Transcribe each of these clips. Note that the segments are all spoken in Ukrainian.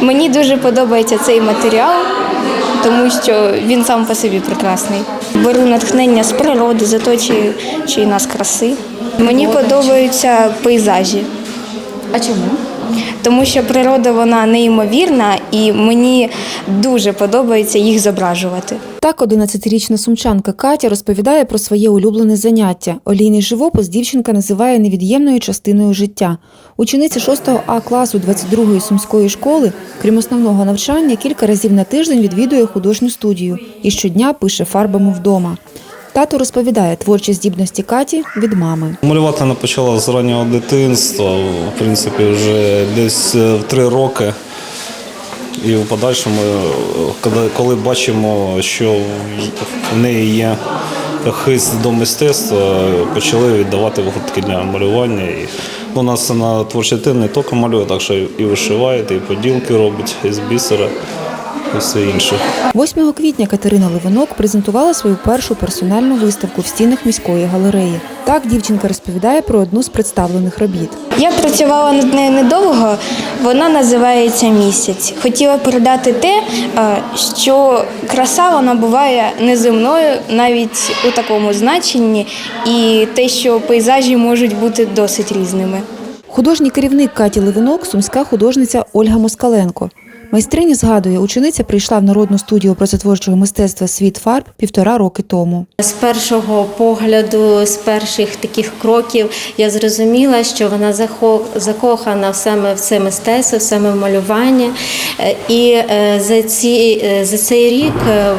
Мені дуже подобається цей матеріал, тому що він сам по собі прекрасний. Беру натхнення з природи, з оточуючої нас краси. Мені подобаються пейзажі, А чому? Тому що природа вона неймовірна і мені дуже подобається їх зображувати. Так, 11-річна сумчанка Катя розповідає про своє улюблене заняття. Олійний живопис дівчинка називає невід'ємною частиною життя. Учениця 6 А класу 22-ї сумської школи, крім основного навчання, кілька разів на тиждень відвідує художню студію і щодня пише фарбами вдома. Тато розповідає творчі здібності Каті від мами. Малювати вона почала з раннього дитинства, в принципі, вже десь е, в три роки. І в подальшому, е, коли, бачимо, що в неї є хист до мистецтва, почали віддавати гуртки для малювання. І у нас на творчий не тільки малює, так що і вишиває, і поділки робить із бісера, і все інше. 8 квітня Катерина Левинок презентувала свою першу персональну виставку в стінах міської галереї. Так дівчинка розповідає про одну з представлених робіт. Я працювала над нею недовго, вона називається місяць. Хотіла передати те, е, що краса вона буває неземною навіть у такому значенні, і те, що пейзажі можуть бути досить різними. Художній керівник Каті Левинок – сумська художниця Ольга Москаленко. Майстриня згадує, учениця прийшла в народну студію образотворчого мистецтва Світ фарб півтора роки тому. З першого погляду, з перших таких кроків, я зрозуміла, що вона закохана саме в це мистецтво, саме в малювання. І е, за, ці, е, за цей рік, е,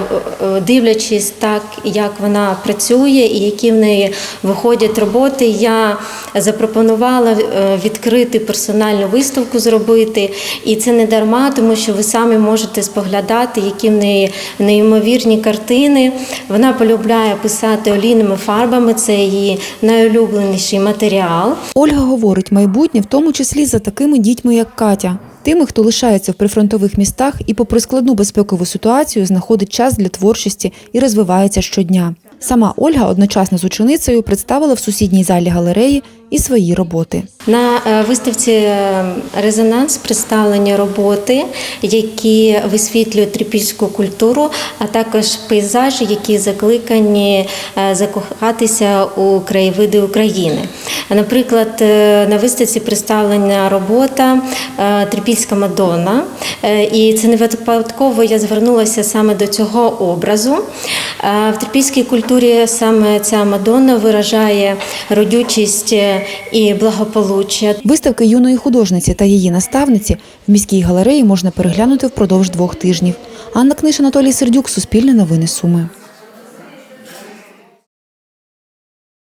дивлячись так, як вона працює і які в неї виходять роботи, я запропонувала відкрити персональну виставку зробити. І це не дарма, тому що ви самі можете споглядати, які в неї неймовірні картини. Вона полюбляє писати олійними фарбами, це її найулюбленіший матеріал. Ольга говорить, майбутнє в тому числі за такими дітьми, як Катя. Тими, хто лишається в прифронтових містах і попри складну безпекову ситуацію знаходить час для творчості і розвивається щодня. Сама Ольга одночасно з ученицею представила в сусідній залі галереї і свої роботи. На е, виставці е, резонанс представлені роботи, які висвітлюють трипільську культуру, а також пейзажі, які закликані е, закохатися у краєвиди України. Наприклад, е, на виставці представлена робота е, Трипільська Мадонна, Е, і це не випадково я звернулася саме до цього образу. В трипільській культурі саме ця Мадонна виражає родючість і благополуччя. Виставки юної художниці та її наставниці в міській галереї можна переглянути впродовж двох тижнів. Анна Книж, Анатолій Сердюк, Суспільне новини Суми.